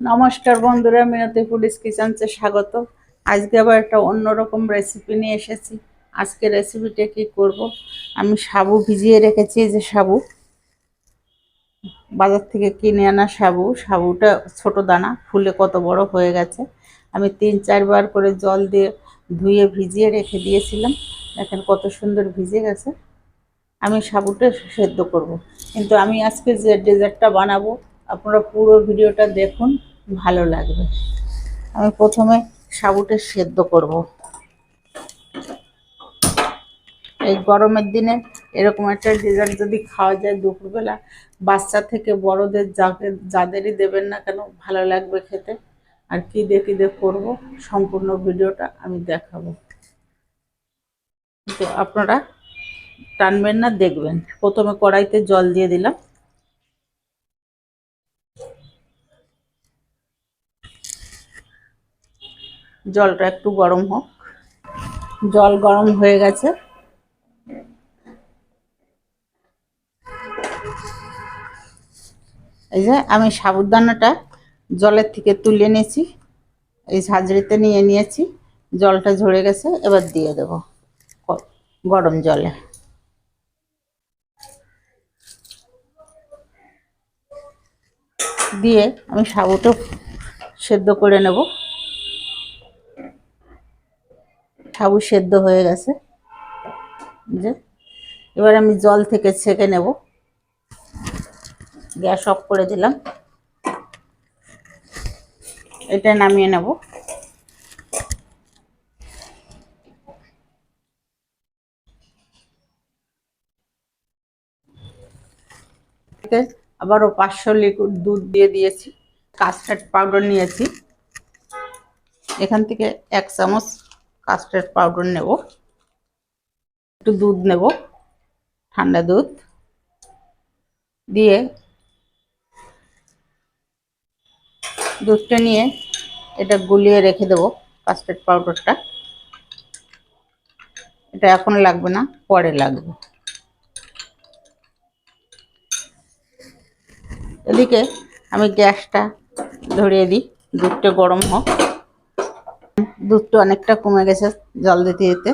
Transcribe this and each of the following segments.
নমস্কার বন্ধুরা, মিনতি ফুডিস কিচেন্সে স্বাগত। আজকে আবার একটা অন্যরকম রেসিপি নিয়ে এসেছি। আজকে রেসিপিটা কি করব? আমি সাবু ভিজিয়ে রেখেছি যে সাবু। বাজার থেকে কিনে আনা সাবু। সাবুটা ছোট দানা, ফুলে কত বড় হয়ে গেছে। আমি তিন চারবার করে জল দিয়ে ধুয়ে ভিজিয়ে রেখে দিয়েছিলাম। দেখেন কত সুন্দর ভিজে গেছে। আমি সাবুটা সেদ্ধ করব। কিন্তু আমি আজকে যে ডেজার্টটা বানাবো, আপনারা পুরো ভিডিওটা দেখুন। ভালো লাগবে। আমি প্রথমে সাবুটে সেদ্ধ করব। এই গরমের দিনে এরকম একটা ডেজার্ট যদি খাওয়া যায় দুপুরবেলা, বাচ্চা থেকে বড়দের যাকে, যাদেরই দেবেন না কেন ভালো লাগবে খেতে। আর কি দেখি দিয়ে করব সম্পূর্ণ ভিডিওটা আমি দেখাবো। তো আপনারা টানবেন না, দেখবেন। প্রথমে কড়াইতে জল দিয়ে দিলাম। জলটা একটু গরম হোক। জল গরম হয়ে গেছে। এই যে আমি সাবুদানাটা জলের থেকে তুলে নিয়েছি। এই ঝাঁঝরিতে নিয়ে নিয়েছি। জলটা ঝরে গেছে, এবার দিয়ে দেব গরম জলে। দিয়ে আমি সাবুটা সেদ্ধ করে নেব। সাবু সেদ্ধ হয়ে গেছে। যে, এবার আমি জল থেকে ছেঁকে নেব। গ্যাস অফ করে দিলাম। এটা নামিয়ে নেব। আবারও পাঁচশো লিকুইড দুধ দিয়ে দিয়েছি। কাস্টার্ড পাউডার নিয়েছি। এখান থেকে এক চামচ কাস্টার্ড পাউডার নেব। একটু দুধ নেব, ঠান্ডা দুধ। দিয়ে দুধটা নিয়ে এটা গুলিয়ে রেখে দেবো কাস্টার্ড পাউডারটা এটা এখন লাগবে না, পরে লাগবে। এদিকে আমি গ্যাসটা ধরিয়ে দিই, দুধটা গরম হোক। দুধটা অনেকটা কমে গেছে জল দিতে দিতে।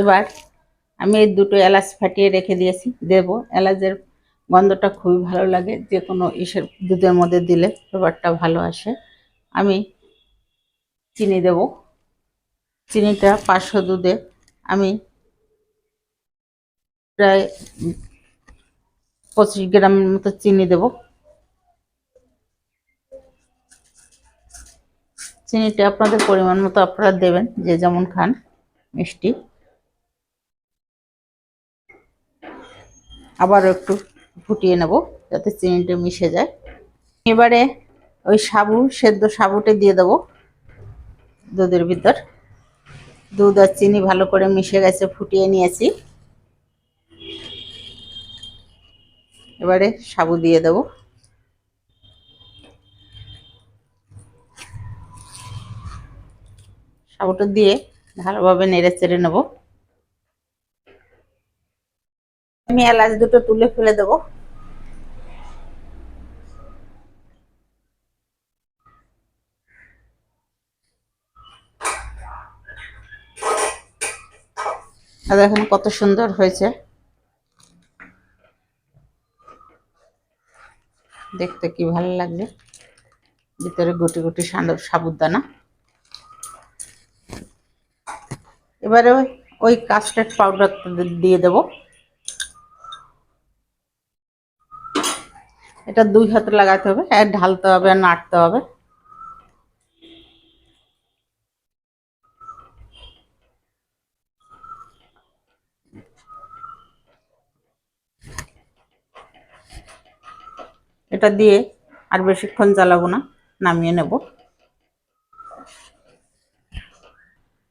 এবার আমি এই দুটো এলাচ ফাটিয়ে রেখে দিয়েছি, দেব। এলাচের গন্ধটা খুবই ভালো লাগে, যে কোনো ইসের দুধের মধ্যে দিলে ফ্লেভারটা ভালো আসে। আমি চিনি দেব। চিনিটা পাঁচশো দুধে আমি প্রায় পঁচিশ গ্রামের মতো চিনি দেব। চিনিটা আপনাদের পরিমাণ মতো আপনারা দেবেন, যে যেমন খান, মিষ্টি। আবারও একটু ফুটিয়ে নেব, যাতে চিনিটা মিশে যায়। এবারে ওই সাবু, সেদ্ধ সাবুটে দিয়ে দেব, দুধের ভিতর। দুধ আর চিনি ভালো করে মিশে গেছে, ফুটিয়ে নিয়েছি। এবারে সাবু দিয়ে দেব। সাবুটা দিয়ে ভালোভাবে নেড়ে চেড়ে নেব। আমি এলাচ দুটো তুলে ফেলে দেব। দেখেন কত সুন্দর হয়েছে। দেখতে কি ভালো লাগবে ভিতরে গুটি গুটি সাবুদানা। এবারে ওই কাস্টার্ড পাউডার দিয়ে দেব। এটা দুই হাতে লাগাতে হবে, আর ঢালতে হবে, আর নাড়তে হবে। এটা দিয়ে আর বেশিক্ষণ জ্বালাবো না, নামিয়ে নেব।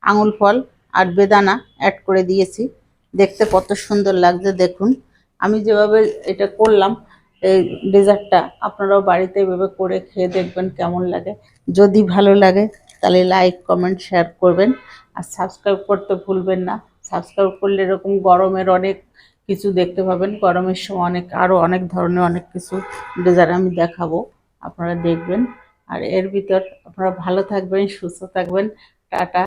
আঙুল ফল আর বেদানা অ্যাড করে দিয়েছি। দেখতে কত সুন্দর লাগছে, দেখুন। আমি যেভাবে এটা করলাম, এই ডেজার্টটা আপনারাও বাড়িতে এভাবে করে খেয়ে দেখবেন কেমন লাগে। যদি ভালো লাগে, তাহলে লাইক, কমেন্ট শেয়ার করবেন। আর সাবস্ক্রাইব করতে ভুলবেন না। সাবস্ক্রাইব করলে এরকম গরমের অনেক কিছু দেখতে পাবেন। গরমের সময় অনেক, আরও অনেক ধরনের অনেক কিছু ডেজার্ট আমি দেখাবো। আপনারা দেখবেন। আর এর ভিতর আপনারা ভালো থাকবেন, সুস্থ থাকবেন। টাটা।